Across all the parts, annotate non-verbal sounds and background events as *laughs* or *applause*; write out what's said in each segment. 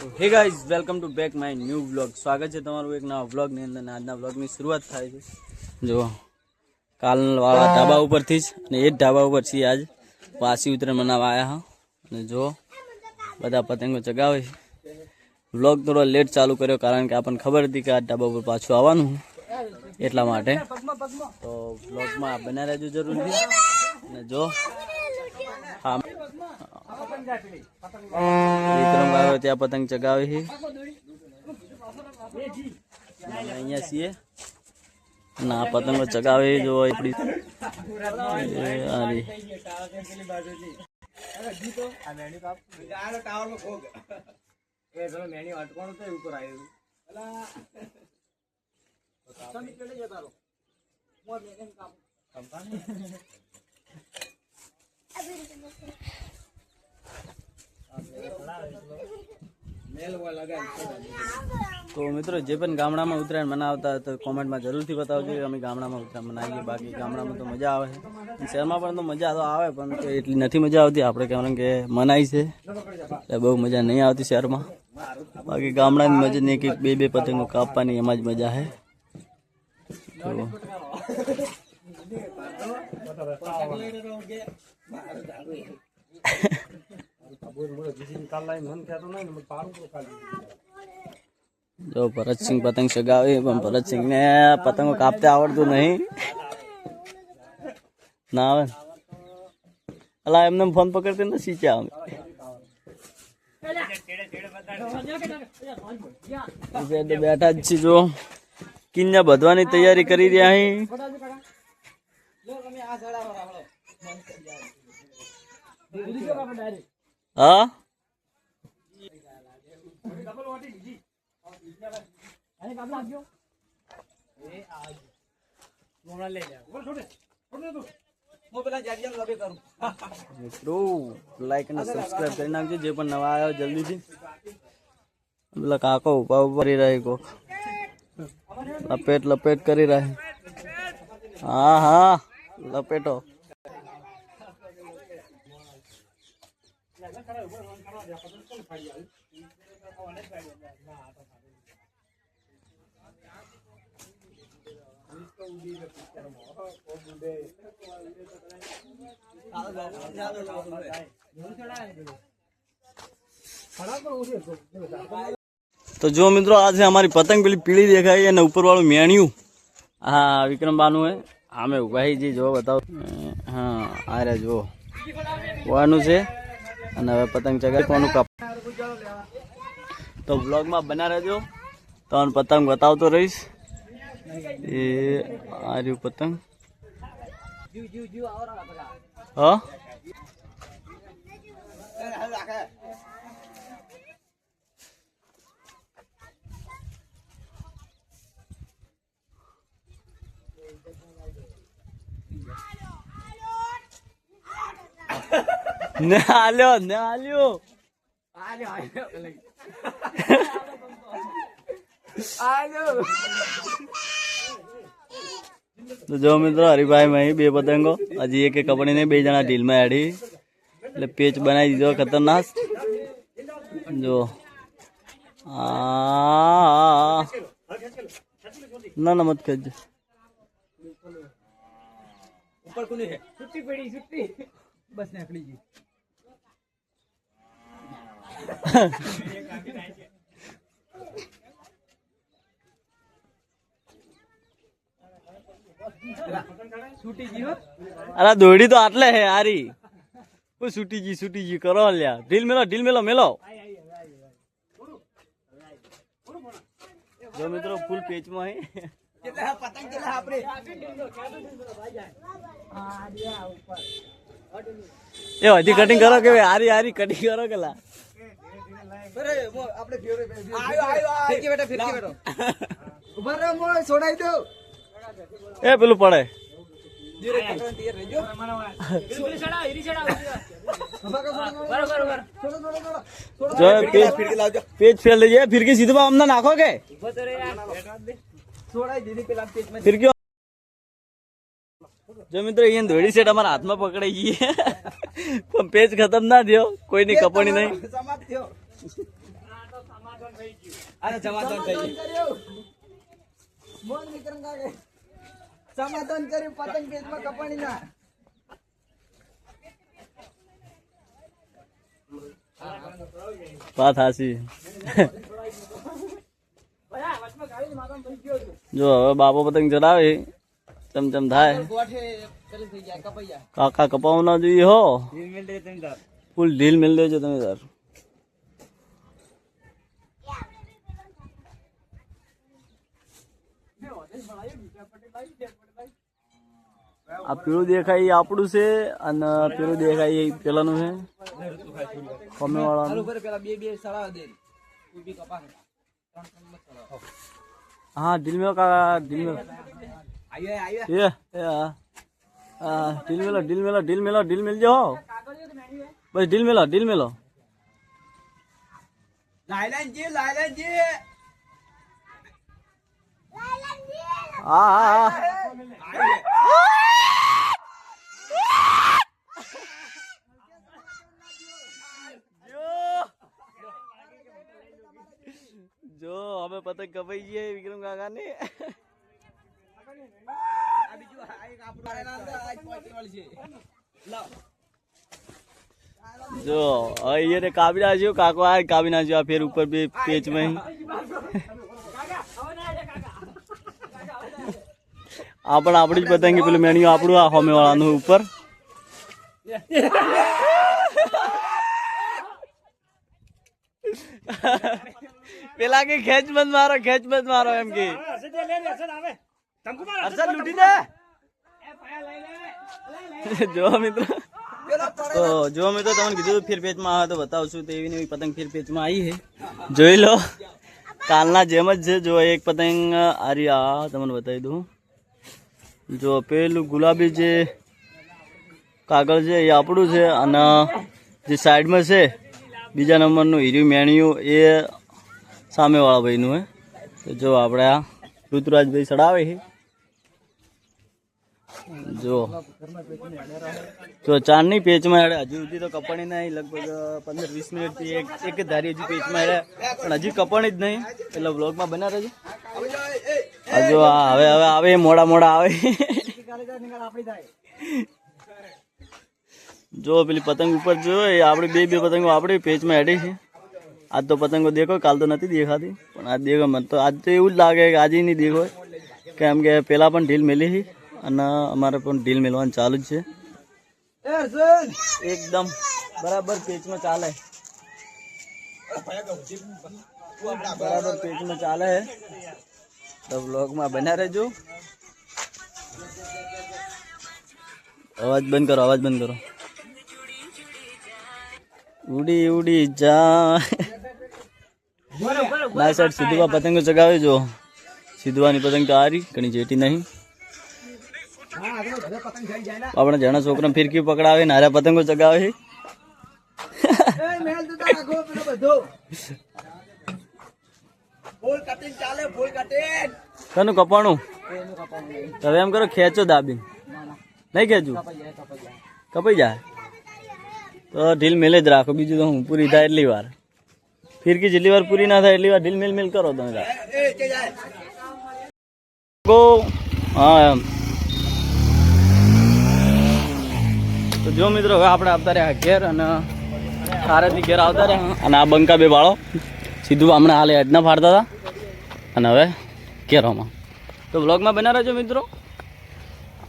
Hey guys welcome to back my new vlog સ્વાગત છે તમારું એક નવા વ્લોગની અંદર આજના વ્લોગની શરૂઆત થાય છે. જો કાલવાળા ઢાબા ઉપરથી જ અને એ જ ઢાબા ઉપર છીએ આજ વાસી ઉત્તરાયણ મનાવવા આવ્યા હા. અને જો બધા પતંગો ચગાવે છે. વ્લોગ થોડો લેટ ચાલુ કર્યો કારણ કે આપણને ખબર હતી કે આ ઢાબા ઉપર પાછું આવવાનું એટલા માટે. તો વ્લોગમાં બના રહેજો જરૂરી અને જો વિક્રમભાઈ ત્યાં પતંગ ચગાવે અહીંયા છીએ. ના પતંગો ચગાવે જો એ આરી. તો મિત્રો, જે પણ ગામડામાં ઉત્તરાયણ મનાવતા તો કોમેન્ટમાં જરૂરથી બતાવજો. અમે ગામડામાં ઉત્તરાયણ મનાવીએ, બાકી ગામડામાં તો મજા આવે. શહેરમાં પણ તો મજા તો આવે, પણ એટલી નથી મજા આવતી. આપણે કારણ કે મનાય છે. એટલે બહુ મજા નહીં આવતી શહેરમાં. બાકી ગામડાની મજા નહીં, કે બે બે પતંગો કાપવાની એમાં જ મજા છે તો જો ભરતસિંહ પતંગ ચગાવે, પણ ભરતસિંહ ને પતંગો કાપતા આવડતું નહીં. ના આવે ને. અલા, એમને ફોન પકડતી ને શીખ્યા અમે. બે- બેઠા જ છીએ, જો. કિન્યા બધવાની તૈયારી કરી રહ્યા અહીં હા મિત્રો લાઈક અને સબસ્ક્રાઇબ કરી નાખજો, જે પણ નવા આવ્યો જલ્દીથી. પેલા કાકો ઊભા ઊભા કરી રહી કોક. લપેટ લપેટ કરી રહી હા હા, લપેટો. તો જો મિત્રો, આ છે અમારી પતંગ પેલી પીળી દેખાય અને ઉપર વાળું મેણ્યું. હા વિક્રમબાનું હે. આમે ઉભાઈ જી જો બતાવો. હા, આ રે જો વાનું છે. અને હવે પતંગ ચગાવવાનું કાપ. તો બ્લોગમાં બના રહેજો. તો પતંગ બતાવતો રહીશ. એ આ રહ્યું પતંગ. હા? ને આલ્યો ને આલ્યો તો જો મિત્રો, હરિભાઈ માં બે પતંગો. હજી એક એક કપડી ને બે જણા ઢીલમાં હેડી. એટલે પેચ બનાવી દીધો, ખતરનાક. જો. આ. ના ના, મત કરજો અરે દોડી તો આટલે હે હારી. ઓ સુટીજી સુટીજી કરો લ્યા. ઢીલ મેલો ઢીલ મેલો મેલો. જો મિત્રો ફૂલ પેચમાં હે. એ હજી કટિંગ કરો કે હારી હારી કટિંગ કરો કે લા? એ પેલું પડે. જો પેજ પેજ ફેલ લઈ જાય. ફિરકી સીધું અમને નાખો કે? ફિરકી જો મિત્રો અહીંયા દોડી સેટ અમારા હાથમાં પકડાઈ ગઈ પણ પેજ ખતમ ના થયો. કોઈની કપણી નહીં. અરે જવાદન થઈ ગયું. બોલ વિક્રમ કાકે. સમાધાન કર્યું પતંગ પેચમાં કપાણી ના. વાત હાસી જો હવે બાપો પતંગ ચડાવે ચમ ચમ થાય. કાકા કપાવું ના જોઈએ હો. ફૂલ ઢીલ મિલ દેજો તમે તાર. આ પીળું દેખાય એ આપણું છે અને પેલું દેખાય એ પેલાનું છે. કમે વાળાનું હા ઢીલ મેલો કાકા ઢીલ આયો આયો. એ એ આ ડીલ મેલો ડીલ મેલો ડીલ મેલો ડીલ મેલ જો બસ ડીલ મેલો ડીલ મેલો. લાયલાનજી લાયલાનજી. હા હા હા. જો અમે પતંગ કપાઈ ગઈએ વિક્રમ કાકા ને આ બીજું આ એક આપણું છે લાવ જો અહીંયા કાપી નાખ્યો. કાકો આ કાપી નાખ્યો આ ફેર ઉપર બે પેચમાં આ પણ આપણી જ પતંગ, પેલું મેન્યુ આપણું, આ હોમે વાળાનું ઉપર. પેલા કે ખેંચ બંધ મારો, ખેંચ બંધ મારો એમ કે. *laughs* જો મિત્રો. તો જો મેં તો તમને કીધું ફેર પેચમાં આવે તો બતાવશું તો એવી પતંગ ફેર પેચમાં આવી છે. જોઈ લો. કાલના જેમ જ છે જો એક પતંગ આરી આ તમને બતાવી દઉં. જો પેલું ગુલાબી જે કાગળ છે એ આપણું છે અને જે સાઈડમાં છે બીજા નંબરનું હીર્યું મેણિયું એ સામેવાળા ભાઈનું હે તો જો આપણે આ ઋતુરાજભાઈ ચડાવે છે. જો. તો ચારની પેચમાં હેડે. હજુ સુધી તો કપાણી નહીં, લગભગ પંદર વીસ મિનિટથી એક એક જ ધારી હજુ પેચમાં હેડે. પણ હજી કપાણી જ નહીં. એટલે બ્લોગમાં બના રહેજો હજુ હવે હવે આવે, મોડા મોડા આવે. જો, પેલી પતંગ ઉપર જો એ આપણી બે બે પતંગો આપણી પેચમાં હેડી છે. આજ તો પતંગો દેખો કાલ તો નથી દેખાતી. પણ આજ દેખો મને તો આજ તો એવું જ લાગે કે આજે નહીં દેખો કેમ કે પેલા પણ ઢીલ મેલી છે. અને અમારે પણ ઢીલ મેળવાનું ચાલુ જ છે. એકદમ બરાબર પેચમાં ચાલે. બરાબર પેચમાં ચાલે. તો બ્લોગમાં બન્યા રહેજો. અવાજ બંધ કરો અવાજ બંધ કરો. ઉડી ઉડી જા. ના સાઈડ સીધું પતંગો ચગાવે જો. સીધવાની પતંગ તો આરી ઘણી જેટી નહીં. આપણે જણા છોકરા ફિરકી પકડાવે ને હારે પતંગો ચગાવે છે એ મહેલ તો રાખો પેલો બધો ફૂલ કટિંગ ચાલે ફૂલ કટિંગ કનું કપાણું હવે એમ કરો ખેંચો દાબી નહીં ખેંચું કપાઈ જાય તો ઢીલ મેલે જ રાખો બીજું તો હું પૂરી થાય એટલી વાર ફિરકી જેટલી વાર પૂરી ના થાય એટલી વાર ઢીલ મેલ મેલ કરો તમે હા એમ તો જો મિત્રો, હવે આપણે આવતા રહ્યા ઘેર અને ખારેથી ઘેર આવતા રહ્યા. અને આ બંકા બે બાળો, સીધું હમણાં હાલે હેડના ફાડતા હતા. અને હવે ઘેરોમાં. તો વ્લોગમાં બના રહેજો મિત્રો.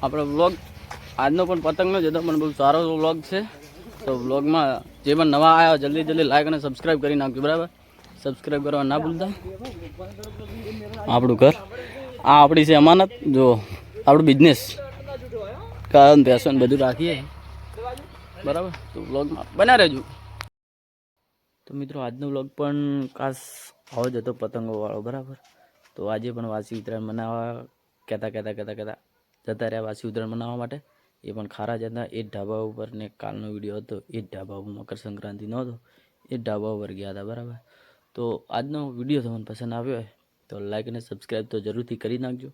આપણો વ્લોગ આજનો પણ પતંગનો જ હતો પણ બહુ સારો વ્લોગ છે. તો વ્લોગમાં જે પણ નવા આવ્યા જલ્દી જલ્દી લાઈક અને સબસ્ક્રાઈબ કરી નાખજો, બરાબર? સબસ્ક્રાઈબ કરવા ના ભૂલતા. આપણું ઘર. આ આપણી છે અમાનત. જો, આપણું બિઝનેસ કારણ પેશન બધું રાખીએ. બરાબર? તો વ્લોગમાં બના રહેજો. તો મિત્રો, આજનો વ્લોગ પણ ખાસ આવો જ હતો પતંગોવાળો, બરાબર? તો આજે પણ વાસી ઉત્તરાયણ મનાવવા કહેતા કહેતા કહેતા કહેતા જતા રહ્યા વાસી ઉત્તરાયણ મનાવવા માટે. એ પણ ખારા જ હતા. એ ઢાબા ઉપર ને કાલનો વીડિયો હતો. એ જ ઢાબા ઉપર મકર સંક્રાંતિ નહોતો એ ઢાબા ઉપર ગયા હતા, બરાબર? તો આજનો વીડિયો તમને પસંદ આવ્યો હોય તો લાઈક અને સબસ્ક્રાઈબ તો જરૂરથી કરી નાખજો.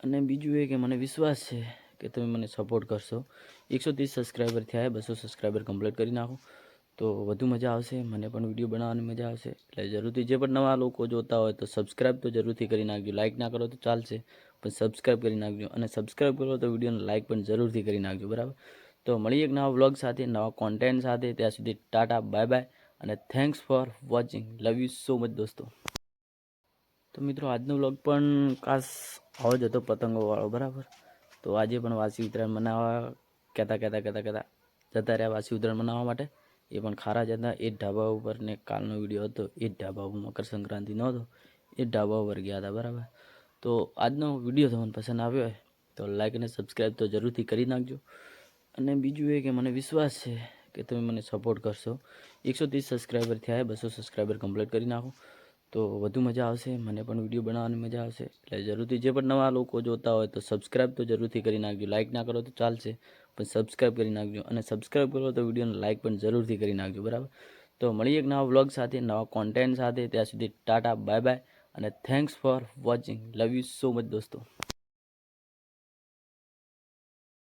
અને બીજું એ કે મને વિશ્વાસ છે કે તમે મને સપોર્ટ કરશો. એકસો ત્રીસ સબસ્ક્રાઈબર થયા બસો સબસ્ક્રાઈબર કમ્પ્લીટ કરી નાખો. તો વધુ મજા આવશે, મને પણ વીડિયો બનાવવાની મજા આવશે. એટલે જરૂરથી જે પણ નવા લોકો જોતા હોય તો સબસ્ક્રાઈબ તો જરૂરથી કરી નાખજો. લાઇક ના કરો તો ચાલશે, પણ સબસ્ક્રાઈબ કરી નાખજો. અને સબસ્ક્રાઈબ કરો તો વિડીયોને લાઇક પણ જરૂરથી કરી નાખજો, બરાબર? તો મળીએ એક નવા વ્લોગ સાથે, નવા કોન્ટેન્ટ સાથે. ત્યાં સુધી ટાટા બાય બાય અને thanks for watching love you so much દોસ્તો. તો મિત્રો, આજનો વ્લોગ પણ ખાસ આવો જ હતો પતંગોવાળો, બરાબર? તો આજે પણ વાસી ઉત્તરાયણ મનાવવા કહેતા કહેતા કહેતા કહેતા જતા રહ્યા વાસી ઉત્તરાયણ મનાવવા માટે. એ પણ ખારા જતા એ ઢાબા ઉપર ને કાલનો વીડિયો હતો. એ ઢાબા ઉપર મકર સંક્રાંતિનો હતો. એ ઢાબા ઉપર ગયા હતા, બરાબર. તો આજનો વીડિયો તમને પસંદ આવ્યો હોય તો લાઈક અને સબસ્ક્રાઈબ તો જરૂરથી કરી નાખજો. અને બીજું એ કે મને વિશ્વાસ છે કે તમે મને સપોર્ટ કરશો. એકસો ત્રીસ સબસ્ક્રાઈબર થયા બસો સબસ્ક્રાઈબર કમ્પ્લીટ કરી નાખો. તો વધુ મજા આવશે, મને પણ વીડિયો બનાવવાની મજા આવશે. એટલે જરૂરથી જે પણ નવા લોકો જોતા હોય તો સબસ્ક્રાઈબ તો જરૂરથી કરી નાખજો. લાઇક ના કરો તો ચાલશે, પણ સબસ્ક્રાઈબ કરી નાખજો. અને સબસ્ક્રાઈબ કરો તો વિડીયોને લાઇક પણ જરૂરથી કરી નાખજો. બરાબર? તો મળીએ એક નવા વ્લોગ સાથે, નવા કોન્ટેન્ટ સાથે. ત્યાં સુધી ટાટા બાય બાય અને thanks for watching love you so much દોસ્તો.